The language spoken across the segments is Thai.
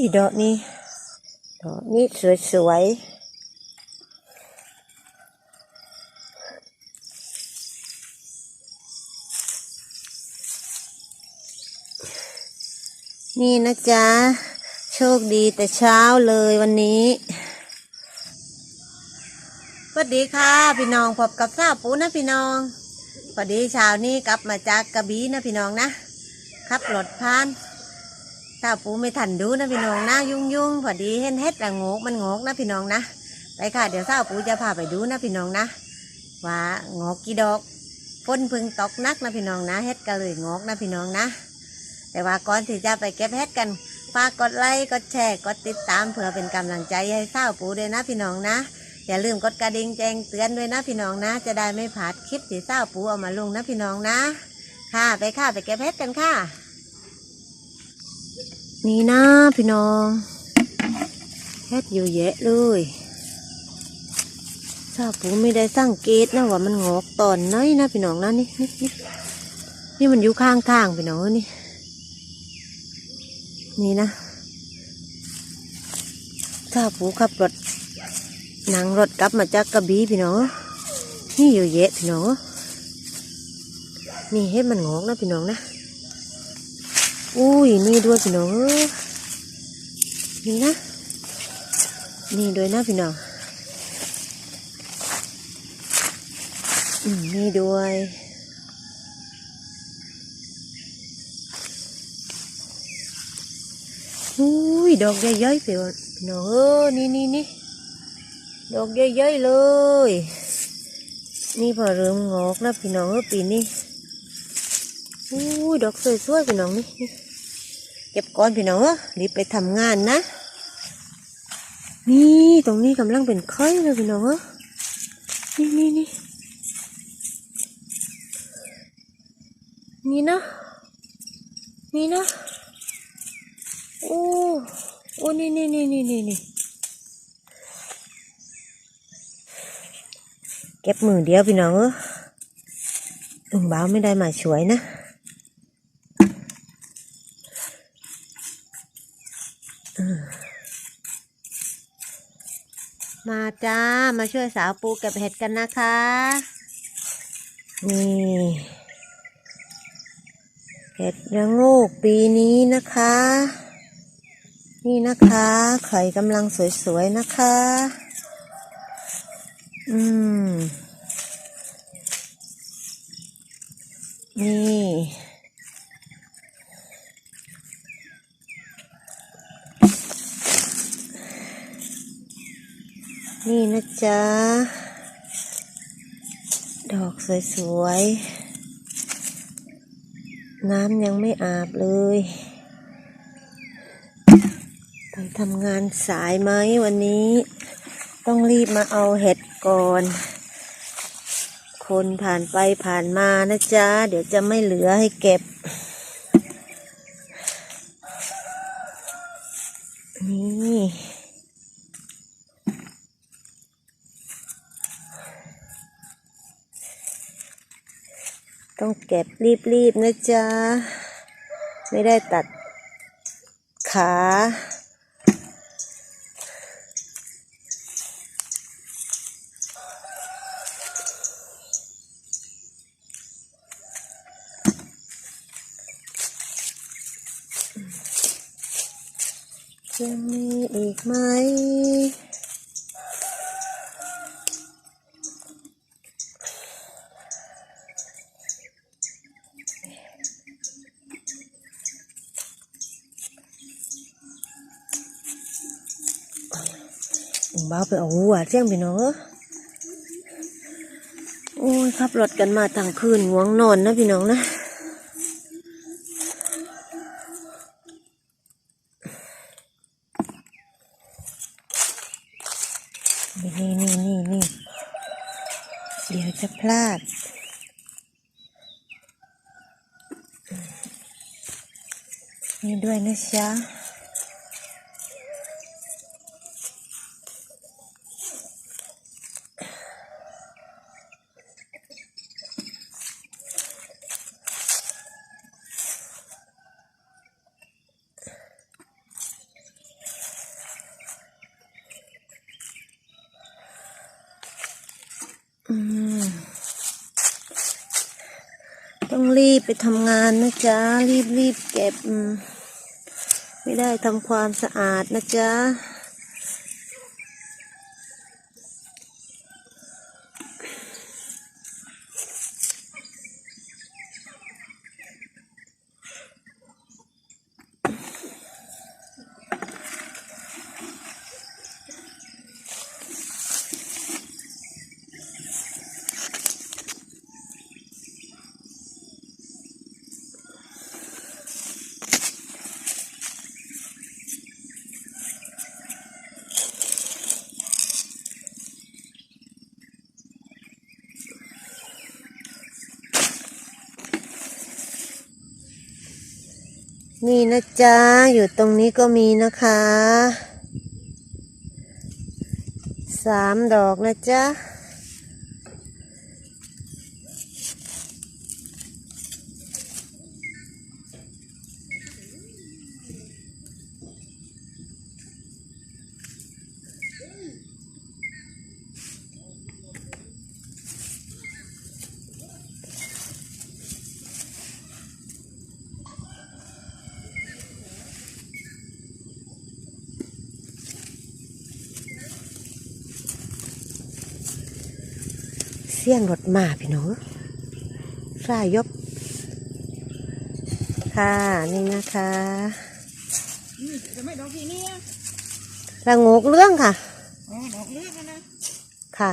ยดอกนี้ ดอกนี้สวยๆ นี่นะจ๊ะ โชคดีแต่เช้าเลยวันนี้สวัสดีค่ะ พี่น้องพบกับข้าวปูนะพี่น้องพอดีเช้านี้กลับมาจากกระบี่นะพี่น้องนะขับรถผ่าน ข้าวปูไม่ทันดูนะพี่น้องนะยุ่งยุ่งพอดีเห็นเฮ็ดอะงกมันงกนะพี่น้องนะไปค่ะ เดี๋ยวข้าวปูจะพาไปดูนะพี่น้องนะว่างกกี่ดอกฝนพึ่งตกนักนะพี่น้องนะเฮ็ดก็เลยงกนะพี่น้องนะ แต่ว่าก่อนที่จะไปเก็บเฮ็ดกันฝากกดไลค์กดแชร์กดติดตามเพื่อเป็นกำลังใจให้ข้าวปูด้วยนะพี่น้องนะอย่าลืมกดกระดิ่งแจ้งเตือนด้วยนะพี่น้องนะ จะได้ไม่พลาดคลิปที่เศร้าปูเอามาลงนะพี่น้องนะ ค่ะไปค่ะไปเก็บเพชรกันค่ะ นี่นะพี่น้องเพชรอยู่เยอะเลยเศร้าปูไม่ได้สังเกตนะว่ามันงอกตอนไหนนะพี่น้องนะนี่นี่นี่นี่มันอยู่ข้างทางพี่น้องนี่ นี่นะเศร้าปูขับรถนั่งรถกลับมาจากกระบี่พี่น้องนี่อยู่เยอะพี่น้องนี่เฮ็ดมันงอกนะพี่น้องนะ อุ้ยนี่ด้วยพี่น้องนี่นะ นี่ด้วยนะพี่น้องอืมนี่ด้วยอุ้ยดอกใหญ่ๆพี่น้องเอ้ยนี่นี่นี่ดอกเยอะๆเลย นี่พอเริ่มงอกนะพี่น้องปีนี้อู้ยดอกสวยๆพี่น้องนี่ เก็บก้อนพี่น้องรีบไปทำงานนะนี่ตรงนี้กำลังเป็นไข่เลยพี่น้องนี่นี่นี่นี่นะนี่นะโอ้โอ้นี่นี่นี่นี่นี่นี่เก็บมือเดียวพี่น้องเออลุงบ้าไม่ได้มาช่วยนะ มาจ้า มาช่วยสาวปูเก็บเห็ดกันนะคะ นี่ เห็ดระโงกปีนี้นะคะ นี่นะคะไข่กำลังสวยๆนะคะ อืม นี่ นี่นะ จ๊ะ ดอกสวยๆ น้ำยังไม่อาบเลย ไปทำงานสายไหมวันนี้ ต้องรีบมาเอาเห็ดก่อน คนผ่านไปผ่านมานะจ๊ะ เดี๋ยวจะไม่เหลือให้เก็บ นี่ ต้องเก็บรีบๆนะจ๊ะ ไม่ได้ตัดขา จะมีอีกไหม บ้าไปเอาหัวเสียงพี่น้องโอ้ยขับรถกันมาทั้งคืนง่วงนอนนะพี่น้องนะนี่นี่นี่นี่เดี๋ยวจะพลาด นี่ด้วยนะจ๊ะต้องรีบไปทำงานนะจ๊ะ รีบรีบเก็บ ไม่ได้ทำความสะอาดนะจ๊ะ นี่นะจ๊ะ อยู่ตรงนี้ก็มีนะคะสามดอกนะจ๊ะ สียงรถมาพี่น้องร่ายยบ ค่ะนี่นะคะจะไม่ดอกทีนี้อะระงกเรื่องค่ะอ๋อดอกเลือกนะค่ะ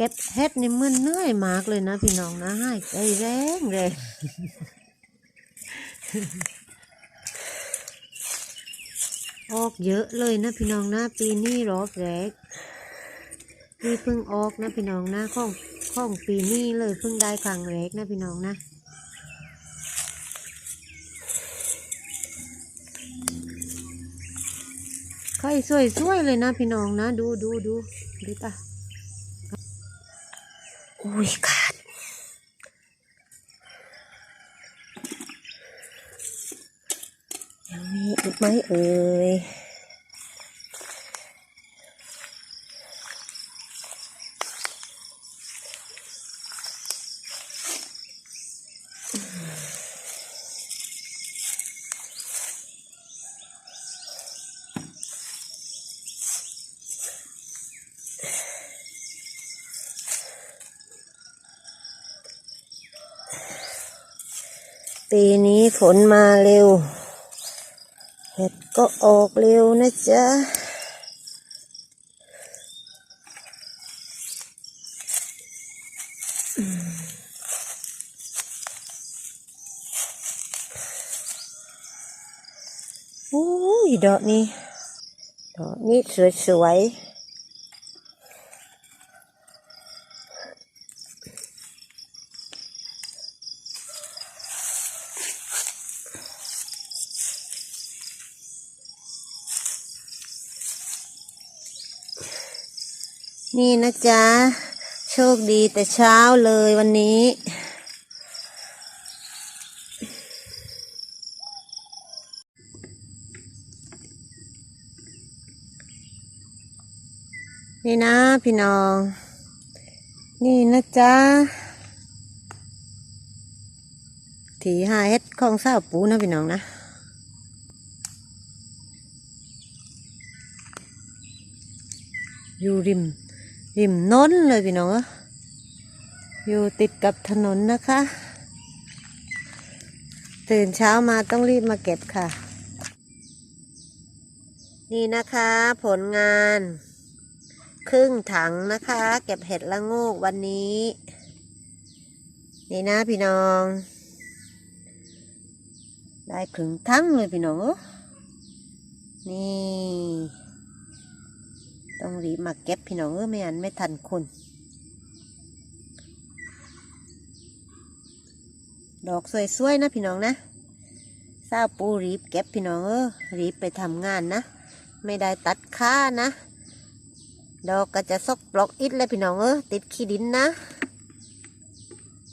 เก็บเฮ็ดนี่มันเหนื่อยมากเลยนะพี่น้องนะให้ใจแรงเลยออกเยอะเลยนะพี่น้องนะปีนี้รอบแรกนี่เพิ่งออกนะพี่น้องนะข้องข้องปีนี้เลยเพิ่งได้ครั้งแรกนะพี่น้องนะไข่สวยๆเลยนะพี่น้องนะ ดูดูดูดูตา อุ้ยขาดยังมีอีกไหมเอ่ย ปีนี้ฝนมาเร็ว เห็ดก็ออกเร็วนะจ๊ะโอ้ยดอกนี้ ดอกนี้สวยๆ นี่นะจ๊ะ โชคดีแต่เช้าเลยวันนี้ นี่นะพี่น้อง นี่นะจ๊ะถีหาเฮ็ดของสาวปูนะพี่น้องนะอยู่ริม ริมโน้นเลยพี่น้องอยู่ติดกับถนนนะคะ ตื่นเช้ามาต้องรีบมาเก็บค่ะ นี่นะคะผลงาน ครึ่งถังนะคะ เก็บเห็ดละโงกวันนี้ นี่นะพี่น้อง ได้ครึ่งทั้งเลยพี่น้องนี่ ต้องรีบมาเก็บพี่น้องเออไม่งั้นไม่ทันคนดอกสวยๆนะพี่น้องนะซาปูรีบเก็บพี่น้องเออรีบไปทำงานนะ ไม่ได้ตัดค่านะ ดอกก็จะซกปลอกอิดเลยพี่น้องเออติดขี้ดินนะ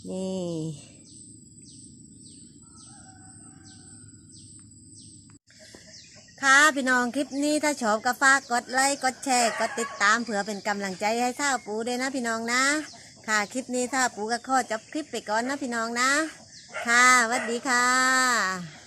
นี่ ค่ะพี่น้องคลิปนี้ถ้าชอบก็ฝากกดไลค์กดแชร์กดติดตามเผื่อเป็นกำลังใจให้ท่าปูด้วยนะพี่น้องนะ ค่ะคลิปนี้ท่าปูก็ขอจบคลิปไปก่อนนะพี่น้องนะ ค่ะสวัสดีค่ะ